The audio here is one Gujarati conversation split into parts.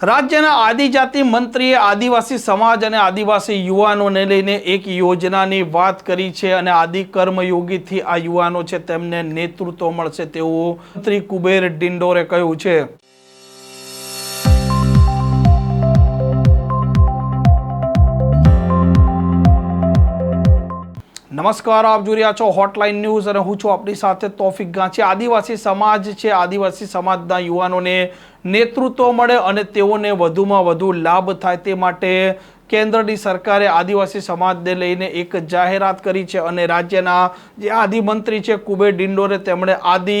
રાજ્યના આદિજાતિ મંત્રીએ આદિવાસી સમાજ અને આદિવાસી યુવાનોને લઈને એક યોજનાની વાત કરી છે અને આદિ કર્મયોગીથી આ યુવાનો છે તેમને નેતૃત્વ મળશે તેવું મંત્રી કુબેર ડિંડોરે કહ્યું છે. નમસ્કાર, આપ જોઈ રહ્યા છો હોટલાઇન ન્યૂઝ અને હું છું આપણી સાથે તોફિક ગાંચી. આદિવાસી સમાજ છે, આદિવાસી સમાજના યુવાનોને નેતૃત્વ મળે અને તેઓને વધુમાં વધુ લાભ થાય તે માટે કેન્દ્રની સરકારે આદિવાસી સમાજને લઈને એક જાહેરાત કરી છે અને રાજ્યના જે આદિ મંત્રી છે, કુબેર ડિંડોરે તેમણે આદિ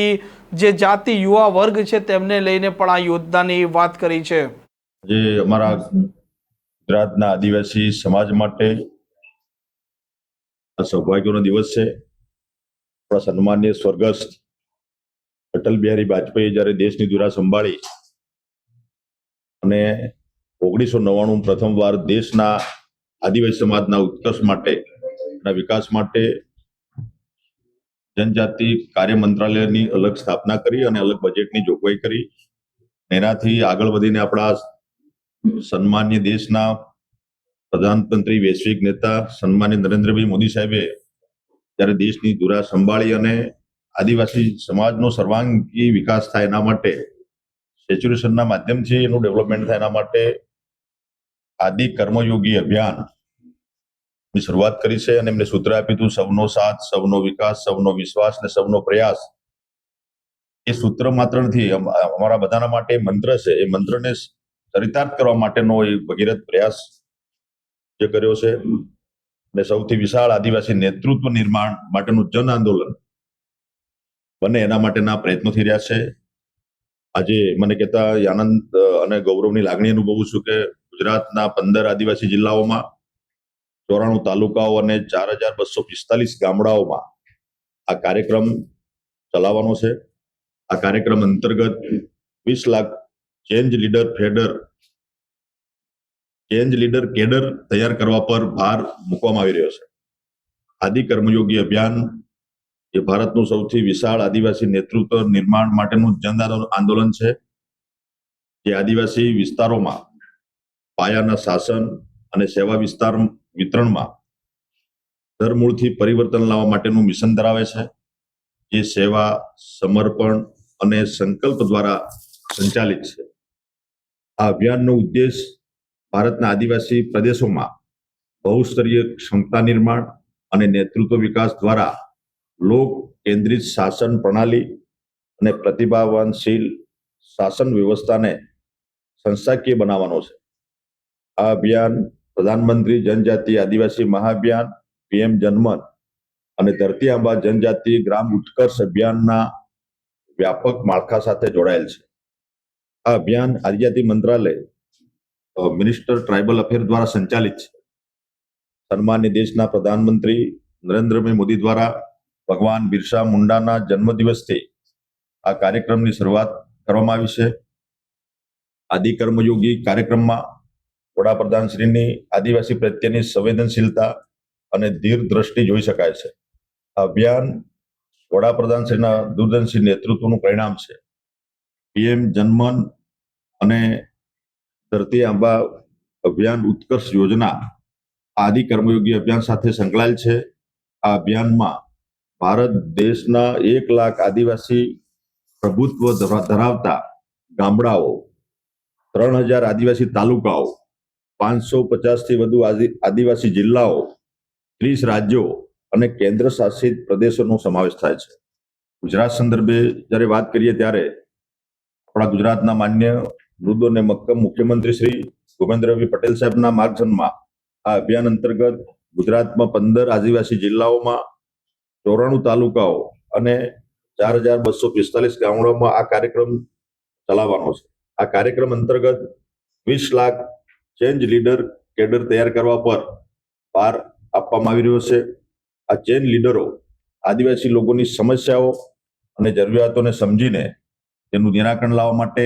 જે જાતિ યુવા વર્ગ છે, તેમને લઈને પણ આ યોજનાની વાત કરી છે. જે અમારા ગુજરાતના આદિવાસી સમાજ માટે આ સૌભાગ્યનો દિવસ છે. આપણા સન્માનીય સ્વર્ગસ્થ અટલ બિહારી વાજપેયી જ્યારે દેશની ધુરા સંભાળી અને ઓગણીસો નવ્વાણું પ્રથમવાર દેશના આદિવાસી સમાજના ઉત્કર્ષ માટે વિકાસ માટે જનજાતિ કાર્ય મંત્રાલયની અલગ સ્થાપના કરી અને અલગ બજેટની જોગવાઈ કરી. એનાથી આગળ વધીને આપણા સન્માન્ય દેશના પ્રધાનમંત્રી વૈશ્વિક નેતા સન્માનિત નરેન્દ્રભાઈ મોદી સાહેબે જ્યારે દેશની ધુરા સંભાળી અને આદિવાસી સમાજનો સર્વાંગી વિકાસ થાય એના માટે, સેચ્યુરેશનના માધ્યમથી એનું ડેવલપમેન્ટ થાય એના માટે આદિ કર્મયોગી અભિયાનની શરૂઆત કરી છે અને એમને સૂત્ર આપ્યું હતું, સૌનો સાથ, સૌનો વિકાસ, સૌનો વિશ્વાસ અને સૌનો પ્રયાસ. એ સૂત્ર માત્ર નથી અમારા બધાના માટે મંત્ર છે. એ મંત્રને ચરિતાર્થ કરવા માટેનો એ ભગીરથ પ્રયાસ જે કર્યો છે અને સૌથી વિશાળ આદિવાસી નેતૃત્વ નિર્માણ માટેનું જન આંદોલન. બને એના માટેના પ્રયત્નો થઈ રહ્યા છે. આજે મને કહેતા આનંદ અને ગૌરવની લાગણી અનુભવું છું કે ગુજરાતના પંદર આદિવાસી જિલ્લાઓમાં ચોરાણું તાલુકાઓ અને ચાર હજાર બસો પિસ્તાલીસ ગામડાઓમાં આ કાર્યક્રમ ચલાવવાનો છે. આ કાર્યક્રમ અંતર્ગત વીસ લાખ ચેન્જ લીડર, ફેડર ચેન્જ લીડર કેડર તૈયાર કરવા પર ભાર મૂકવામાં આવી રહ્યો છે. આદિ કર્મયોગી અભિયાન એ ભારતનું સૌથી વિશાળ આદિવાસી નેતૃત્વ નિર્માણ માટેનું જન આંદોલન- છે. જે આદિવાસી વિસ્તારોમાં પાયાના શાસન અને સેવા વિસ્તાર વિતરણમાં ધરમૂળથી પરિવર્તન લાવવા માટેનું મિશન ધરાવે છે. જે સેવા, સમર્પણ અને સંકલ્પ દ્વારા સંચાલિત છે. આ અભિયાનનો ઉદ્દેશ ભારતના આદિવાસી પ્રદેશોમાં બહુસ્તરીય ક્ષમતા નિર્માણ અને નેતૃત્વ વિકાસ દ્વારા લોક કેન્દ્રિત શાસન પ્રણાલી અને પ્રતિભાવાનશીલ શાસન વ્યવસ્થાને સંસ્થાકીય બનાવવાનો છે. આ અભિયાન પ્રધાનમંત્રી જનજાતિ આદિવાસી મહાઅભિયાન પીએમ જનમન અને ધરતી આંબા જનજાતિ ગ્રામ ઉત્કર્ષ અભિયાનના વ્યાપક માળખા સાથે જોડાયેલ છે. આ અભિયાન આદિજાતિ મંત્રાલય મિનિસ્ટર ટ્રાઇબલ અફેર દ્વારા સંચાલિત છે. સન્માન્ય દેશના પ્રધાનમંત્રી નરેન્દ્રભાઈ મોદી દ્વારા ભગવાન બિરસા મુંડાના જન્મદિવસથી આ કાર્યક્રમની શરૂઆત કરવામાં આવી છે. આદિ કર્મયોગી કાર્યક્રમમાં વડાપ્રધાન શ્રીની આદિવાસી પ્રત્યેની સંવેદનશીલતા અને ધીર દ્રષ્ટિ જોઈ શકાય છે. આ અભિયાન વડાપ્રધાન શ્રીના દૂરદર્શી નેતૃત્વનું પરિણામ છે. પીએમ જનમન અને ધરતી આંબા અભિયાન ઉત્કર્ષ યોજના આદિ કર્મયોગી અભિયાન સાથે સંકળાયેલ છે. આ અભિયાનમાં ભારત દેશના એક લાખ આદિવાસી પ્રભુત્વ ધરાવતા ગામડાઓ, ત્રણ હજાર આદિવાસી તાલુકાઓ, પાંચસો પચાસથી વધુ આદિ- આદિવાસી જિલ્લાઓ, ત્રીસ રાજ્યો અને કેન્દ્ર શાસિત પ્રદેશોનો સમાવેશ થાય છે. ગુજરાત સંદર્ભે જ્યારે વાત કરીએ ત્યારે આપણા ગુજરાતના માન્ય મૃદુ અને મક્કમ મુખ્યમંત્રી શ્રી ભૂપેન્દ્રભાઈ પટેલ સાહેબના માર્ગદર્શનમાં આ અભિયાન અંતર્ગત ગુજરાતમાં પંદર આદિવાસી જિલ્લાઓમાં ચોરાણું તાલુકાઓ અને ચાર હજાર બસો પિસ્તાલીસ ગામડાઓમાં આ કાર્યક્રમ ચલાવવાનો છે. આ કાર્યક્રમ અંતર્ગત વીસ લાખ ચેન્જ લીડર કેડર તૈયાર કરવા પર ભાર આપવામાં આવી રહ્યો છે. આ ચેન્જ લીડરો આદિવાસી લોકોની સમસ્યાઓ અને જરૂરિયાતોને સમજીને તેનું નિરાકરણ લાવવા માટે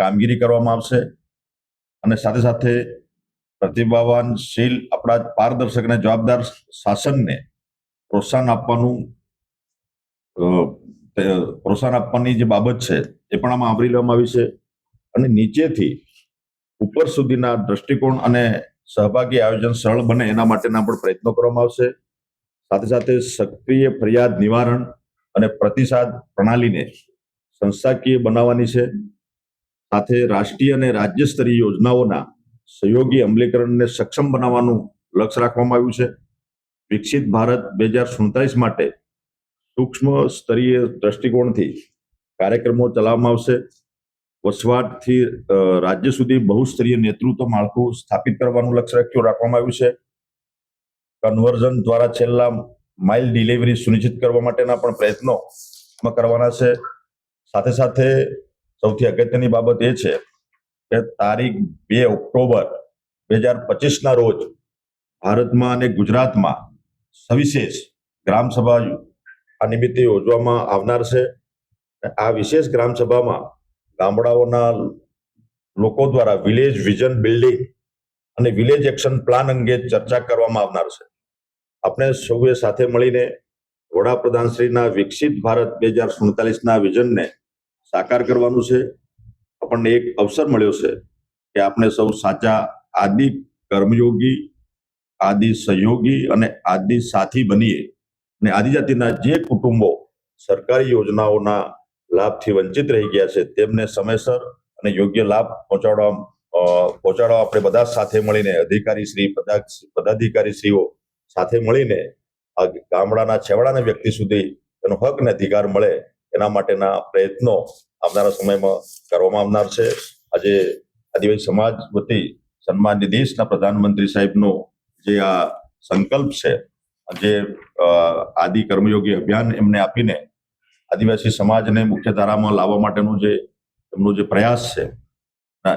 કામગીરી કરવામાં આવશે. અને સાથે સાથે પ્રતિભાવાનશીલ આપણા પારદર્શક અને જવાબદાર શાસનને પ્રોત્સાહન આપવાનું પ્રોત્સાહન આપવાની જે બાબત છે, એ પણ આમાં આવરી લેવામાં આવી છે. અને નીચેથી ઉપર સુધીના દ્રષ્ટિકોણ અને સહભાગી આયોજન સરળ બને એના માટેના પણ પ્રયત્નો કરવામાં આવશે. સાથે સાથે સક્રિય ફરિયાદ નિવારણ અને પ્રતિસાદ પ્રણાલીને સંસ્થાકીય બનાવવાની છે. સાથે રાષ્ટ્રીય અને રાજ્ય સ્તરીય યોજનાઓના સહયોગી અમલીકરણને સક્ષમ બનાવવાનું લક્ષ્ય રાખવામાં આવ્યું છે. વિકસિત ભારત બે હજાર સુડતાલીસ માટે સૂક્ષ્મ સ્તરીય દ્રષ્ટિકોણથી કાર્યક્રમો ચલાવવામાં આવશે. વસવાટથી રાજ્ય સુધી બહુસ્તરીય નેતૃત્વ માળખું સ્થાપિત કરવાનું લક્ષ્ય રાખ્યું, રાખવામાં આવ્યું છે. કન્વર્ઝન દ્વારા છેલ્લા માઇલ ડિલિવરી સુનિશ્ચિત કરવા માટેના પણ પ્રયત્નો કરવાના છે. સાથે સાથે સૌથી અગત્યની બાબત એ છે કે તારીખ બે ઓક્ટોબર બે હજાર પચીસના રોજ ભારતમાં અને ગુજરાતમાં સવિશેષ ગ્રામસભા આ નિમિત્તે યોજવામાં આવનાર છે. આ વિશેષ ગ્રામસભામાં ગામડાઓના લોકો દ્વારા વિલેજ વિઝન બિલ્ડિંગ અને વિલેજ એક્શન પ્લાન અંગે ચર્ચા કરવામાં આવનાર છે. આપણે સૌએ સાથે મળીને વડાપ્રધાન શ્રીના વિકસિત ભારત બે હજાર સુડતાલીસના વિઝનને સાકાર કરવાનું છે. આપણને એક અવસર મળ્યો છે કે આપણે સૌ સાચા આદિ કર્મયોગી, આદિ સહયોગી અને આદિ સાથી બનીએ અને આદિજાતિના જે કુટુંબો સરકારી યોજનાઓના લાભથી વંચિત રહી ગયા છે તેમને સમયસર અને યોગ્ય લાભ પહોંચાડવા પહોંચાડવા આપણે બધા સાથે મળીને અધિકારી શ્રી પદા- પદાધિકારી શ્રીઓ સાથે મળીને ગામડાના છેવાડાના વ્યક્તિ સુધી એનો હક અને અધિકાર મળે એના માટેના પ્રયત્નો આવનારા સમયમાં કરવામાં આવનાર છે. આજે આદિવાસી સમાજ વતી સન્માનની દેશના પ્રધાનમંત્રી સાહેબનો જે આ સંકલ્પ છે, જે આદિ કર્મયોગી અભિયાન એમને આપીને આદિવાસી સમાજને મુખ્ય ધારામાં લાવવા માટેનો જે, એમનો જે પ્રયાસ છે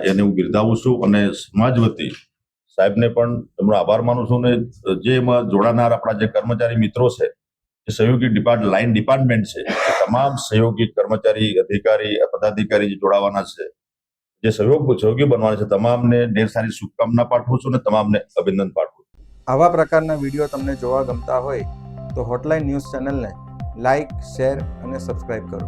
એને હું બિરદાવું છું અને સમાજ વતી સાહેબને પણ એમનો આભાર માનું છું ને જે એમાં જોડાનાર આપણા જે કર્મચારી મિત્રો છે જે સહયોગી ડિપાર્ટ, લાઇન ડિપાર્ટમેન્ટ છે તમામ સહયોગી કર્મચારી, અધિકારી, પદાધિકારી જે જોડાવાના છે, જે સહયોગ, સહયોગી બનવાના છે, તમામને ઢેર સારી શુભકામના પાઠવું છું અને તમામને અભિનંદન પાઠવું છું. આવા પ્રકારના વીડિયો તમને જોવા ગમતા હોય તો હોટલાઇન ન્યૂઝ ચેનલને લાઇક, શેર અને સબસ્ક્રાઇબ કરો